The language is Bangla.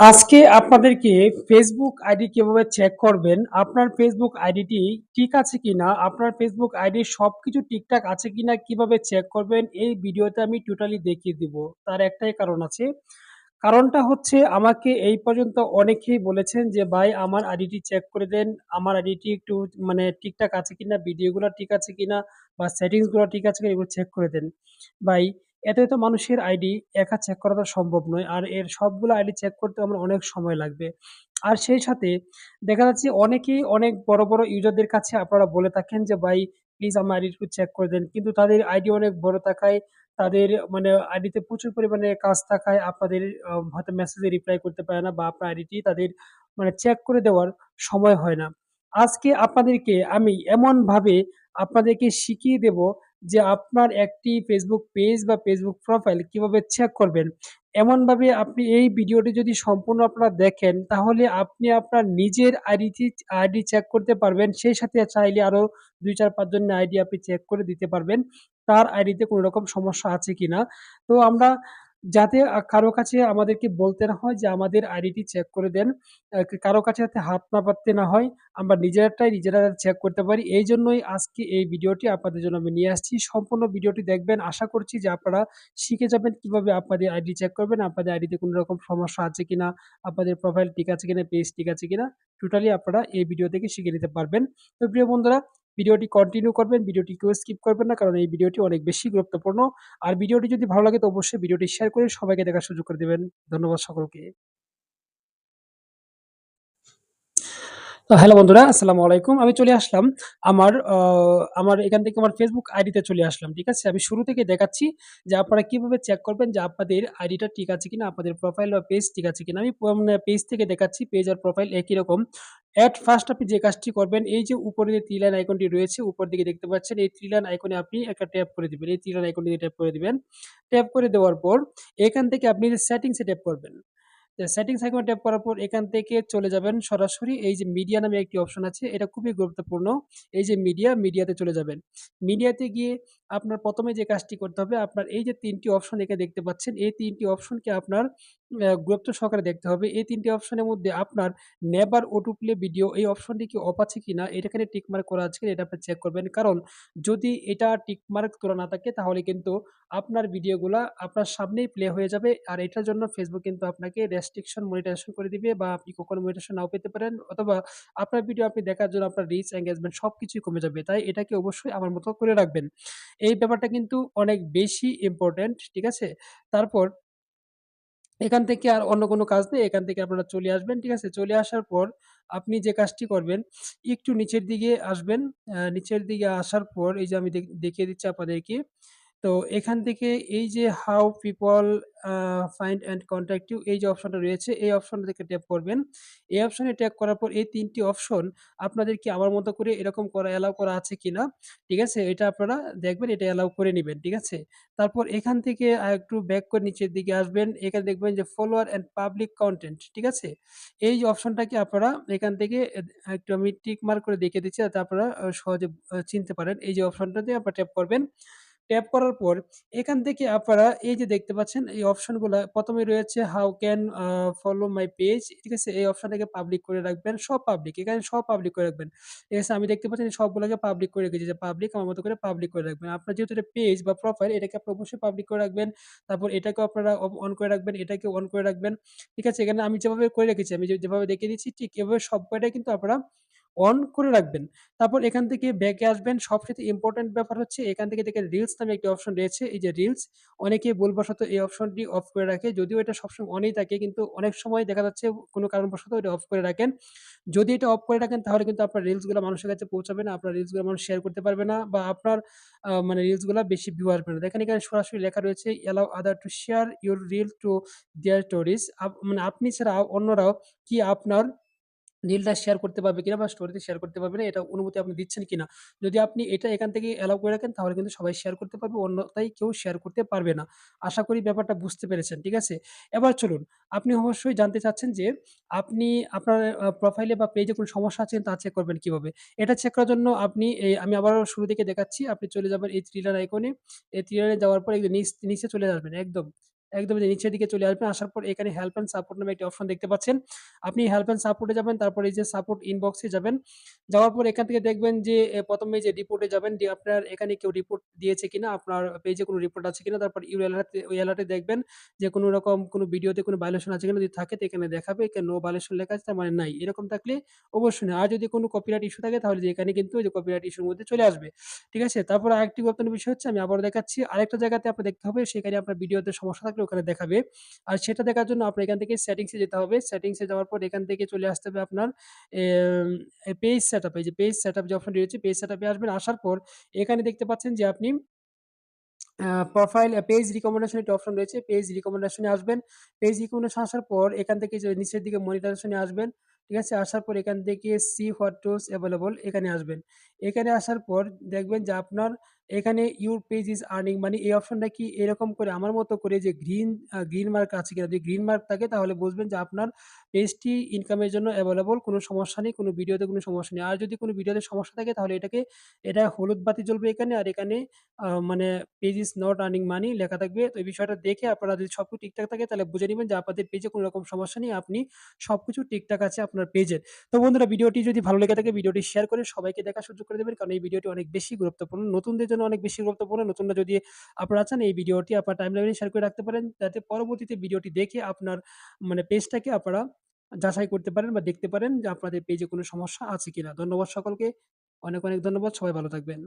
আজকে আপনাদেরকে ফেসবুক আইডি কীভাবে চেক করবেন, আপনার ফেসবুক আইডিটি ঠিক আছে কিনা, আপনার ফেসবুক আইডির সবকিছু ঠিকঠাক আছে কিনা, কীভাবে চেক করবেন এই ভিডিওতে আমি টোটালি দেখিয়ে দিব। তার একটাই কারণ আছে। কারণটা হচ্ছে আমাকে এই পর্যন্ত অনেকেই বলেছেন যে, "ভাই আমার আইডিটি চেক করে দেন। আমার আইডিটি একটু মানে ঠিকঠাক আছে কিনা, ভিডিওগুলো ঠিক আছে কিনা বা সেটিংসগুলো ঠিক আছে কিনা এগুলো চেক করে দেন।" ভাই এত, এত মানুষের আইডি একা চেক করা তো সম্ভব নয়। আর এর সবগুলো আইডি চেক করতে আমার অনেক সময় লাগবে। আর সেই সাথে দেখা যাচ্ছে অনেকেই অনেক বড়, বড় ইউজারদের কাছে আপনারা বলে থাকেন যে, "ভাই প্লিজ আমার আইডি চেক করে দেন।" কিন্তু তাদের আইডি অনেক বড় থাকায় তাদের মানে আইডিতে প্রচুর পরিমাণে কাজ থাকায় আপনাদের হয়তো মেসেজে রিপ্লাই করতে পারে না বা আপনার আইডিটি তাদের মানে চেক করে দেওয়ার সময় হয় না। আজকে আপনাদেরকে আমি এমনভাবে আপনাদেরকে শিখিয়ে দেব যে আপনার একটি ফেসবুক পেজ বা ফেসবুক প্রোফাইল কীভাবে চেক করবেন। এমনভাবে আপনি এই ভিডিওটি যদি সম্পূর্ণ আপনারা দেখেন তাহলে আপনি আপনার নিজের আইডিটি আইডি চেক করতে পারবেন। সেই সাথে চাইলে আরও ২, ৪, ৫ জনের আইডি আপনি চেক করে দিতে পারবেন। তার আইডিতে কোন রকম সমস্যা আছে কিনা। তো আমরা যাতে কারও কাছে আমাদেরকে বলতে না হয় যে আমাদের আইডিটি চেক করে দেন। কারও কাছে যাতে হাত না পাততে না হয়। আমরা নিজেরটাই নিজেরা চেক করতে পারি। এইজন্যই আজকে এই ভিডিওটি আপনাদের জন্য আমি নিয়ে আসছি। সম্পূর্ণ ভিডিওটি দেখবেন। আশা করছি যে আপনারা শিখে যাবেন কীভাবে আপনাদের আইডি চেক করবেন। আপনাদের আইডিতে কোনো রকম সমস্যা আছে কিনা, আপনাদের প্রোফাইল ঠিক আছে কিনা, পেজ ঠিক আছে কিনা। টোটালি আপনারা এই ভিডিও থেকে শিখে নিতে পারবেন। তো প্রিয় বন্ধুরা ভিডিওটি কন্টিনিউ করবেন। ভিডিওটি কেউ স্কিপ করবেন না। কারণ এই ভিডিওটি অনেক বেশি গুরুত্বপূর্ণ। আর ভিডিওটি যদি ভালো লাগে তো অবশ্যই ভিডিওটি শেয়ার করে সবাইকে দেখার সুযোগ করে দেবেন ধন্যবাদ সকলকে। হ্যালো বন্ধুরা, আসসালামু আলাইকুম। আমি চলে আসলাম আমার আমার এখান থেকে আমার ফেসবুক আইডিতে চলে আসলাম। ঠিক আছে? আমি শুরু থেকে দেখাচ্ছি যে আপনারা কীভাবে চেক করবেন যে আপনাদের আইডিটা ঠিক আছে কিনা, আপনাদের প্রোফাইল বা পেজ ঠিক আছে কিনা। আমি পেজ থেকে দেখাচ্ছি। পেজ আর প্রোফাইল একই রকম। এট ফার্স্ট আপনি যে কাজটি করবেন এই যে উপরে যে 3 লাইন আইকনটি রয়েছে উপর দিকে দেখতে পাচ্ছেন এই 3 লাইন আইকনে আপনি একটা ট্যাপ করে দেবেন এই 3 লাইন আইকনটিতে ট্যাপ করে দেবেন ট্যাপ করে দেওয়ার পর এখান থেকে আপনি যে সেটিংস ট্যাপ করবেন। সেটিংস আইকনে ট্যাপ করার পর এখান থেকে চলে যাবেন সরাসরি এই যে মিডিয়া নামে একটি অপশন আছে। এটা খুবই গুরুত্বপূর্ণ। এই যে মিডিয়া, মিডিয়াতে চলে যাবেন। মিডিয়াতে গিয়ে আপনার প্রথমে যে কাজটি করতে হবে আপনার এই যে তিনটি অপশন এখানে দেখতে পাচ্ছেন, এই তিনটি অপশনকে আপনার গুরুত্ব সহকারে দেখতে হবে। এই ৩ টি অপশনের মধ্যে আপনার নেভার অটো প্লে ভিডিও এই অপশনটি কি অফ আছে কিনা এটা এখানে টিক মার্ক করা আছে কিনা এটা আপনি চেক করবেন। কারণ যদি এটা টিক মার্ক করা না থাকে তাহলে কিন্তু আপনার ভিডিওগুলা আপনার সামনেই প্লে হয়ে যাবে। আর এটার জন্য ফেসবুক কিন্তু আপনাকে রেস্ট্রিকশন মনিটাইজেশন করে দিবে বা আপনি কখনো মনিটাইজেশন নাও পেতে পারেন অথবা আপনার ভিডিও আপনি দেখার জন্য আপনার রিচ, এঙ্গেজমেন্ট সব কিছুই কমে যাবে। তাই এটাকে অবশ্যই আমার মতো করে রাখবেন। এই ব্যাপারটা কিন্তু অনেক বেশি ইম্পোর্টেন্ট। ঠিক আছে? তারপর এখান থেকে আর অন্য কোনো কাজ নেই। এখান থেকে আপনারা চলে আসবেন। ঠিক আছে? চলে আসার পর আপনি যে কাজটি করবেন, একটু নিচের দিকে আসবেন। নিচের দিকে আসার পর এই যে আমি দেখিয়ে দিচ্ছি আপনাদেরকে। তো এখান থেকে এই যে how people find and contact you এই যে অপশনটা রয়েছে, এই অপশনটা থেকে ট্যাপ করবেন। এই অপশনে ট্যাপ করার পর এই তিনটি অপশন আপনাদের কি আমার মতো করে এরকম করা অ্যালাউ করা আছে কি না ঠিক আছে? এটা আপনারা দেখবেন, এটা অ্যালাউ করে নেবেন, ঠিক আছে? তারপর এখান থেকে আরেকটু ব্যাক করে নিচের দিকে আসবেন। এখানে দেখবেন যে ফলোয়ার অ্যান্ড পাবলিক কন্টেন্ট ঠিক আছে? এই যে অপশনটাকে আপনারা এখান থেকে একটু আমি টিক মার্ক করে দেখিয়ে দিচ্ছি, যাতে আপনারা সহজে চিনতে পারেন। এই যে অপশনটাতে আপনারা ট্যাপ করবেন। ট্যাপ করার পর এখান থেকে আপনারা এই যে দেখতে পাচ্ছেন এই অপশনগুলো প্রথমে রয়েছে how can follow my page ঠিক আছে? এই অপশনটাকে পাবলিক করে রাখবেন। সব পাবলিক এখানে সব পাবলিক করে রাখবেন। ঠিক আছে? আমি দেখতে পাচ্ছেন সবগুলোকে পাবলিক করে রেখেছি যে পাবলিক আমার মতো করে পাবলিক করে রাখবেন। আপনার যেহেতু এটা পেজ বা প্রোফাইল এটাকে আপনি অবশ্যই পাবলিক করে রাখবেন। তারপর এটাকেও আপনারা অন করে রাখবেন, এটাকেও অন করে রাখবেন। ঠিক আছে? এখানে আমি যেভাবে করে রেখেছি, আমি যেভাবে দেখিয়ে দিচ্ছি ঠিক এভাবে সব কয়টাই কিন্তু আপনারা অন করে রাখবেন। তারপর এখান থেকে ব্যাকে আসবেন। সবচাইতে ইম্পোর্টেন্ট ব্যাপার হচ্ছে এখান থেকে দেখেন রিলস নামে একটি অপশন রয়েছে। এই যে রিলস অনেকেই ভুলবশত এই অপশনটি অফ করে রাখে। যদিও এটা সবসময় অনই থাকে, কিন্তু অনেক সময় দেখা যাচ্ছে কোনো কারণবশত এটা অফ করে রাখেন। যদি এটা অফ করে রাখেন, তাহলে কিন্তু আপনার রিলসগুলো মানুষের কাছে পৌঁছাবে না। আপনার রিলসগুলা মানুষ শেয়ার করতে পারবে না বা আপনার মানে রিলসগুলো বেশি ভিউ আসবে না। দেখেন এখানে সরাসরি লেখা রয়েছে allow other to share your reel to their stories মানে আপনি ছাড়া অন্যরাও কি আপনার রিলটা শেয়ার করতে পারবে কিনা বা স্টোরিতে শেয়ার করতে পারবে না এটা অনুমতি আপনি দিচ্ছেন কিনা। যদি আপনি এটা এখান থেকে অ্যালাউ করে রাখেন তাহলে কিন্তু সবাই শেয়ার করতে পারবে, অন্যথায় কেউ শেয়ার করতে পারবে না। আশা করি ব্যাপারটা বুঝতে পেরেছেন, ঠিক আছে? এবার চলুন, আপনি অবশ্যই জানতে চাচ্ছেন যে আপনি আপনার প্রোফাইলে বা পেজে কোনো সমস্যা আছে তা চেক করবেন কীভাবে? এটা চেক করার জন্য আপনি আমি আবারও শুরু থেকে দেখাচ্ছি। আপনি চলে যাবেন এই 3 লাইন আইকনে। এই থ্রিলারে যাওয়ার পর নিচ নিচে চলে আসবেন একদম। একদম যে নিচের দিকে চলে আসবেন। আসার পর এখানে হেল্প অ্যান্ড সাপোর্ট নামে একটি অপশন দেখতে পাচ্ছেন। আপনি হেল্প অ্যান্ড সাপোর্টে যাবেন। তারপর এই যে সাপোর্ট ইনবক্সে যাবেন। যাওয়ার পর এখান থেকে দেখবেন যে এ ১ম এই যে রিপোর্টে যাবেন দিয়ে আপনার এখানে কেউ রিপোর্ট দিয়েছে কিনা, আপনার পেজে কোনো রিপোর্ট আছে কিনা, তারপর ইউ ওই অ্যালার্টে দেখবেন যে কোনো রকম কোনো ভিডিওতে কোনো ভায়োলেশন আছে কিনা, যদি থাকে তো এখানে দেখাবে এখানে নো ভায়োলেশন লেখা আছে তার মানে নাই। এরকম থাকলে অবশ্যই না। আর যদি কোনো কপিরাইট ইস্যু থাকে তাহলে যে এখানে কিন্তু ওই যে কপিরাইট ইস্যুর মধ্যে চলে আসবে। ঠিক আছে? তারপর আরেকটি গুরুত্বপূর্ণ বিষয় হচ্ছে আমি আবার দেখাচ্ছি। আরেকটা জায়গাতে আপনার দেখতে হবে সেখানে আপনার ভিডিওতে সমস্যা থাকলে ওখানে দেখাবে। আর সেটা দেখার জন্য আপনার এখান থেকে সেটিংসে যেতে হবে। সেটিংসে যাওয়ার পর এখান থেকে চলে আসতে হবে আপনার পেজ সেটআপ এই যে পেজ সেটআপ যে অপশনটি রয়েছে পেজ সেটআপ এ আসবেন। আসার পর এখানে দেখতে পাচ্ছেন যে আপনি প্রোফাইল পেজ রিকমেন্ডেশন একটি অপশন রয়েছে। পেজ রিকমেন্ডেশন আসবেন। পেজ রিকমেন্ডেশন আসার পর এখান থেকে নিচের দিকে মনিটাইজেশন এ আসবেন। ঠিক আছে? আসার পর এখান থেকে সি হোয়াট টুলস অ্যাভেলেবল এখানে আসবেন। এখানে আসার পর দেখবেন যে আপনার এখানে your page is earning money এই অপশনটা কি এরকম করে আমার মতো করে যে গ্রিন গ্রিন মার্ক আছে কিনা, যদি গ্রিন মার্ক থাকে তাহলে বুঝবেন যে আপনার পেজটি ইনকামের জন্য অ্যাভেলেবল কোনো সমস্যা নেই, কোনো ভিডিওতে কোনো সমস্যা নেই। আর যদি কোনো ভিডিওতে সমস্যা থাকে তাহলে এটাকে এটা হলুদ বাতি জ্বলবে এখানে আর এখানে মানে page is not earning money লেখা থাকবে। তো এই বিষয়টা দেখে আপনারা যদি সবকিছু ঠিকঠাক থাকে তাহলে বুঝে নিবেন যে আপনাদের পেজে কোনো রকম সমস্যা নেই। আপনি সবকিছু ঠিকঠাক আছে আপনার পেজের। তো বন্ধুরা ভিডিওটি যদি ভালো লেগে থাকে ভিডিওটি শেয়ার করে সবাইকে দেখার সুযোগ করে দেবেন। কারণ এই ভিডিওটি অনেক বেশি গুরুত্বপূর্ণ। নতুনদের জন্য অনেক বেশি গুরুত্বপূর্ণ। নতুনরা যদি আপনারা আছেন এই ভিডিওটি আপনার টাইম লাইনে শেয়ার করে রাখতে পারেন। যাতে পরবর্তীতে ভিডিওটি দেখে আপনার মানে পেজটাকে আপনারা যাচাই করতে পারেন বা দেখতে পারেন যে আপনাদের পেজে কোনো সমস্যা আছে কিনা। ধন্যবাদ সকলকে। অনেক, অনেক ধন্যবাদ। সবাই ভালো থাকবেন।